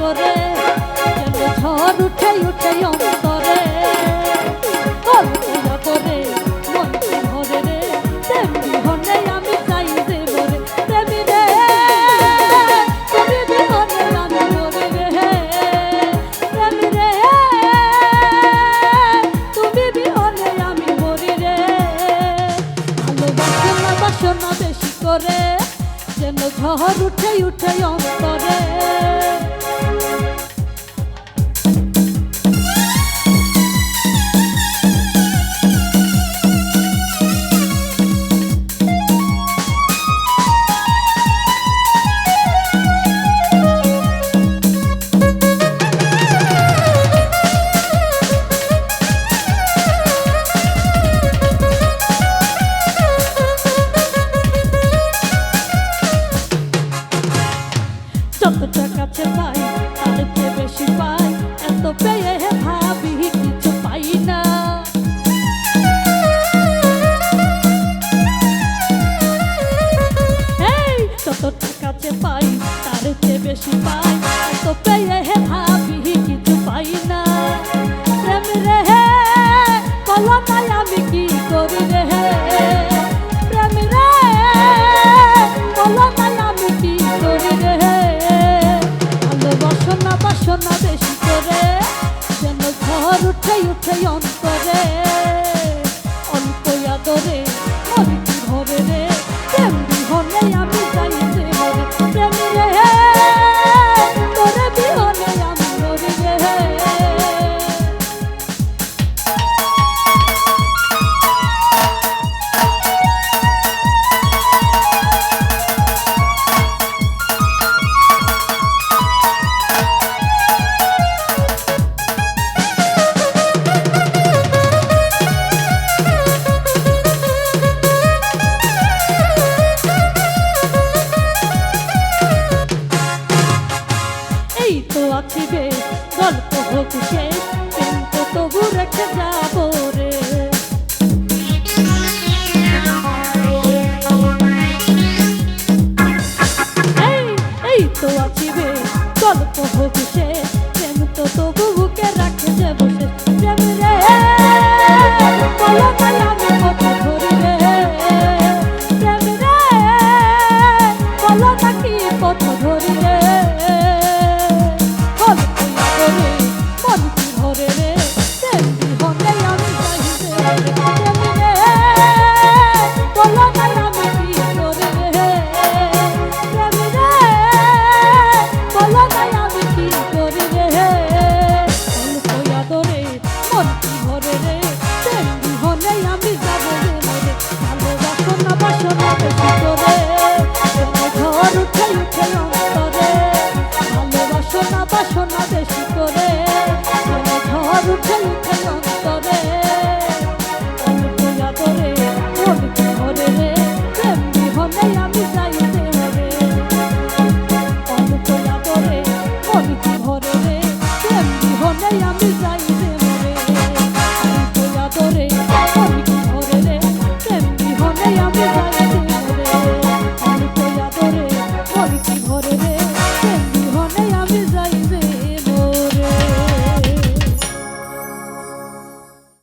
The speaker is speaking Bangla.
করে যেন ঝড় উঠে উঠে অন্তরে। করে মনকে ভরে রে, তেমনি হনে আমি চাই যে মরে, তেমনি রে। তুমি বিহনে আমি মরে রে, তেমনি রে। তুমি বেশি করে, যেন ঝড় উঠে উঠে অন্তরে। যতটা কাছে পাই তার চেয়ে বেশি পাই। এত পেয়ে ভাবি, কিছু পাই না। যতটা কাছে পাই, তার চেয়ে বেশি পাই। উঠে উঠে অন্তরে অল্প আদরে তবু রেখে যাব রে। এই তো আছি রে গল্প হচ্ছে প্রেম তো তবু বুকে রাখে যাব প্রেম রে বলো বলো পথ ধরি শহরে রে।